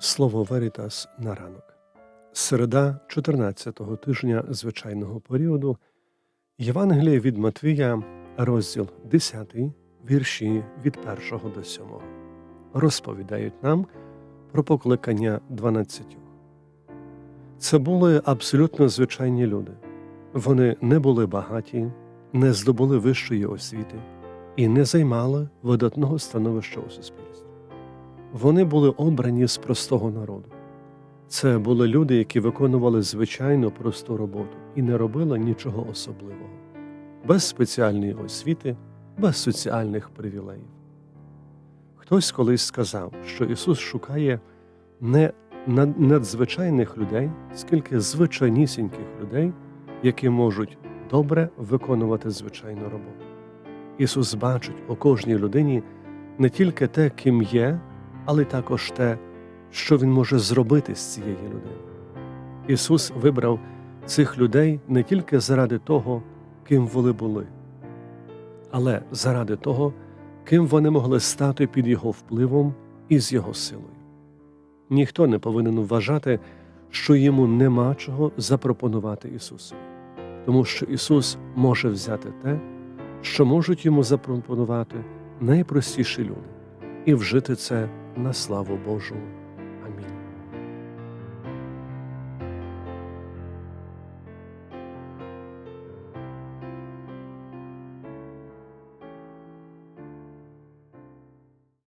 Слово Верітас на ранок. Середа 14-го тижня звичайного періоду. Євангеліє від Матвія, розділ 10, вірші від 1 до 7. Розповідають нам про покликання 12. Це були абсолютно звичайні люди. Вони не були багаті, не здобули вищої освіти і не займали видатного становища у суспільстві. Вони були обрані з простого народу. Це були люди, які виконували звичайну просту роботу і не робили нічого особливого, без спеціальної освіти, без соціальних привілеїв. Хтось колись сказав, що Ісус шукає не надзвичайних людей, скільки звичайнісіньких людей, які можуть добре виконувати звичайну роботу. Ісус бачить у кожній людині не тільки те, ким є, але також те, що Він може зробити з цієї людини. Ісус вибрав цих людей не тільки заради того, ким вони були, але заради того, ким вони могли стати під Його впливом і з Його силою. Ніхто не повинен вважати, що йому нема чого запропонувати Ісусу, тому що Ісус може взяти те, що можуть йому запропонувати найпростіші люди, і вжити це на славу Божу.